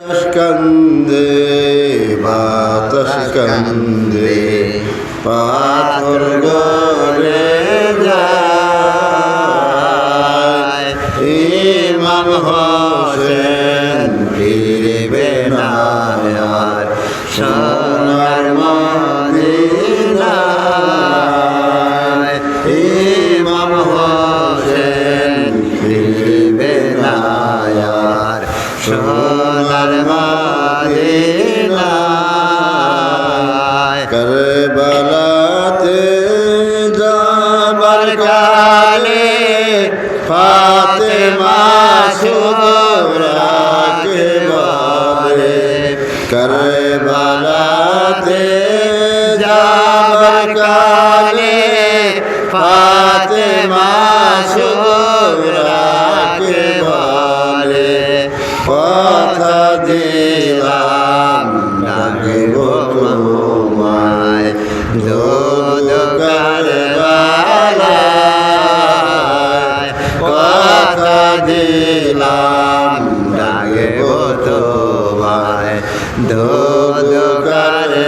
তস্কন্দে মা তস্কন্দে পাথর গলে যায়। ইমান হোসেন দুধ করবালায়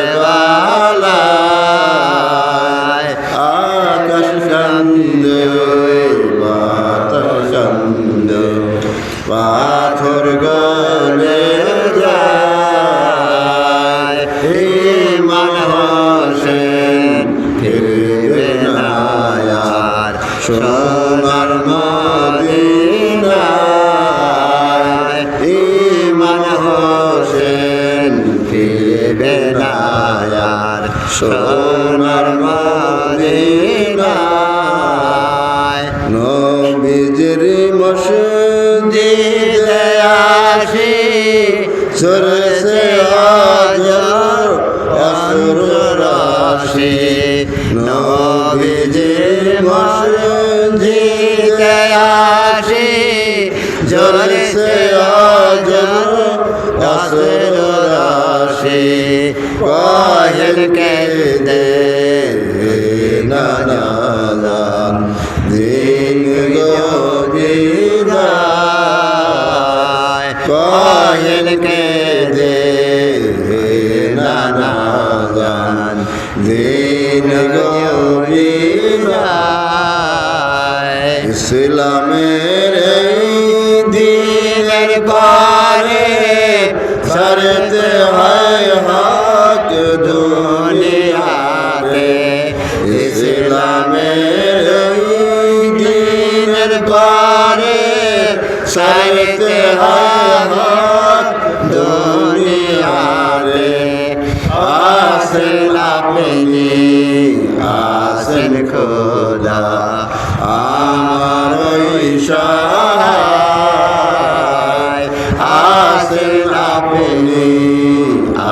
আকাশ চন্দ বাতাস চন্দ পাথর গলে যায়। হে মন ফিরে না সব সোনার মালিক। নামের দিনের পারে সাইতে হাত দুনিয়ারে আসেন আপনি আসেন খোদা আমার সহায় আসেন আপনি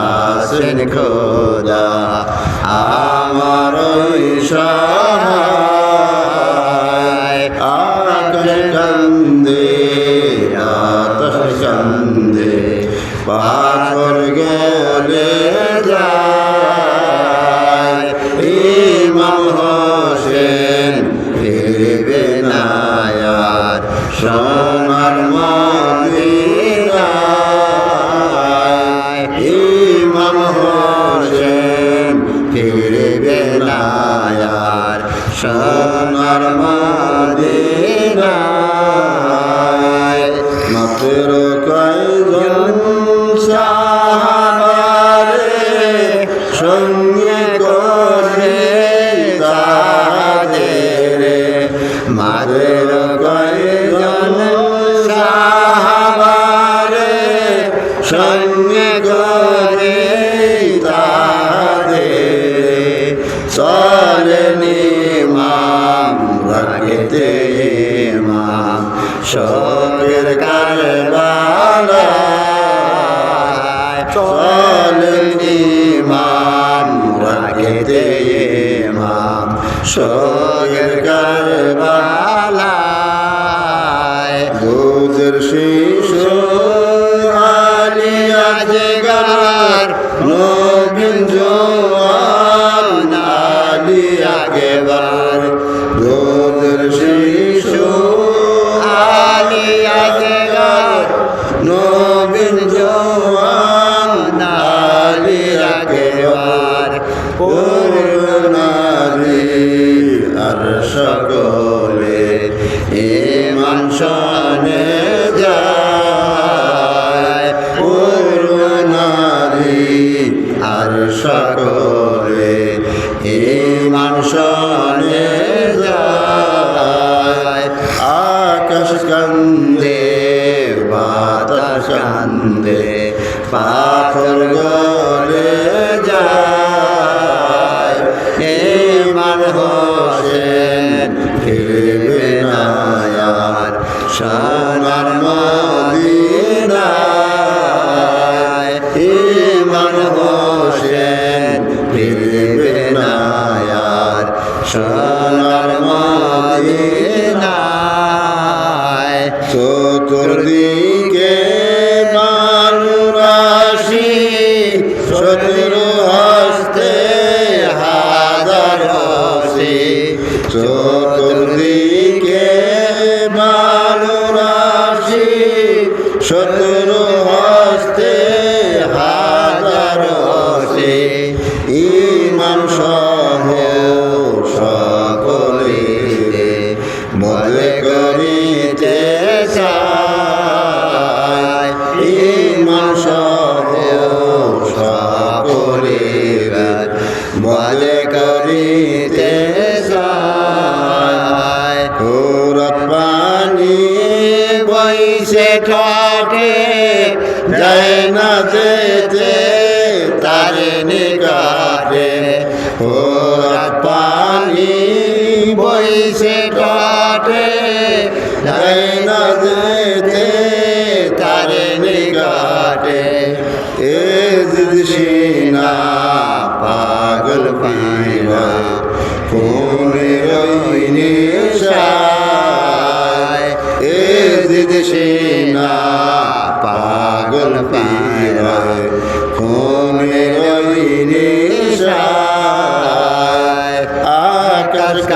আসেন খোদা আমার সহায় জানার মাঝে চলেন ইমাম রাখেতে ইমাম সব সকলে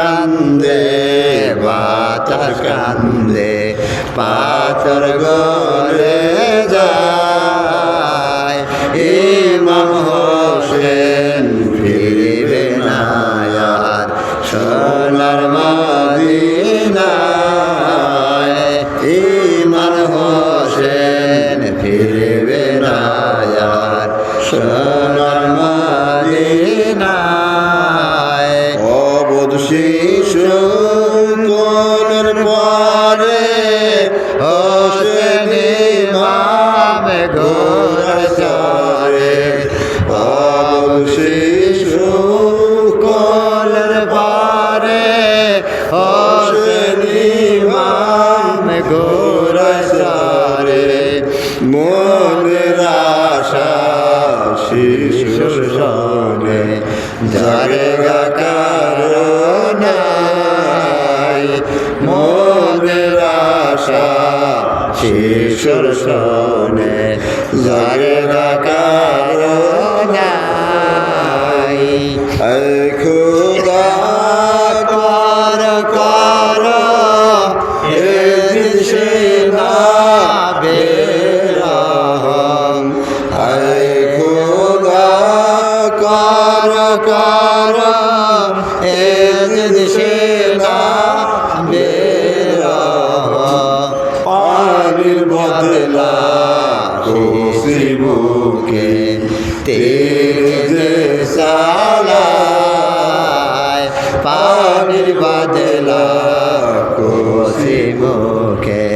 কান্দে, বাতাস কান্দে, পাথর গলে যায়। ইমাম হোসেন ফিরবে না আর সোনার মদিনায়। ইমাম হোসেন ফিরবে না আর সোনার মদিনায়। ঘোর চরে মনের আশা শিশু সনে যারে কারণাই মনের আশা শিশুর সনে যারে কারণাই বুকে তেজ সালায় পানির বদলা খুশি মুখে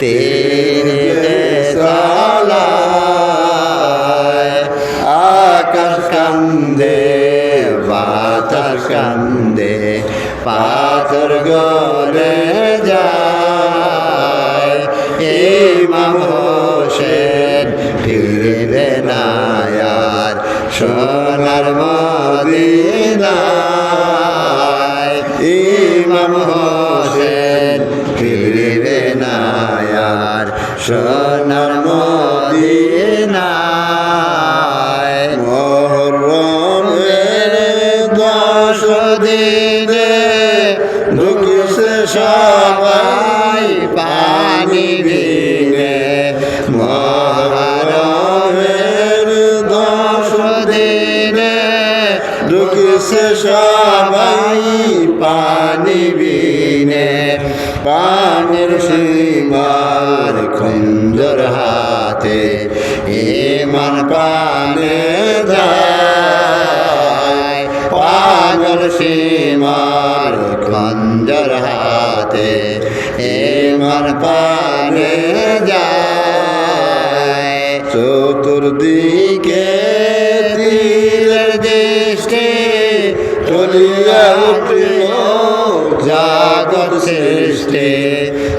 তেজ সালায় আকাশ কান্দে, বাতাস কান্দে, পাথর গলে যায়। সবাই পানি দিনে মহরমের দশ দিনে ঢুকিছে সবাই পানি বিনে। পানির সীমার খুঞ্জর হাতে ইমান পানে পাগল সীমার খঞ্জর হাতে ইমান পানে যায়। চতুর্দিকে তীরের দৃষ্টি চলিয়া উঠিল জাগত সৃষ্টি।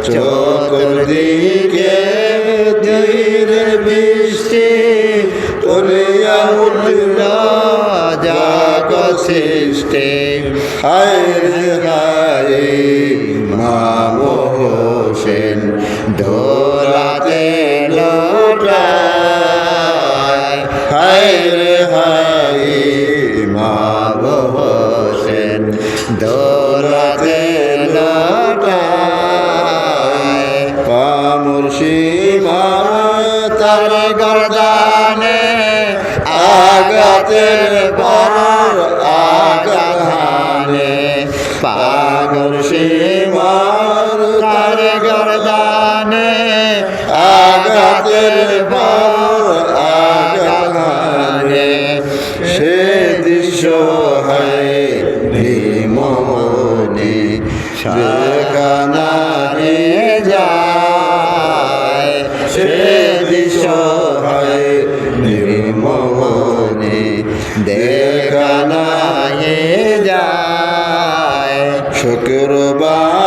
চতুর্দিকে তীরের বৃষ্টি চলিয়া উঠিল জাগত সৃষ্টি। হায় হায়। মামো হোসেন দোলাতে লোটায় হায় আগাতের পর আগানে সে দৃশ্য হয় নিমনে সেখানে যায়, সে দৃশ্য হয় নির্মনে দেখানায় যায়। শুক্রবারে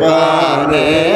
পানে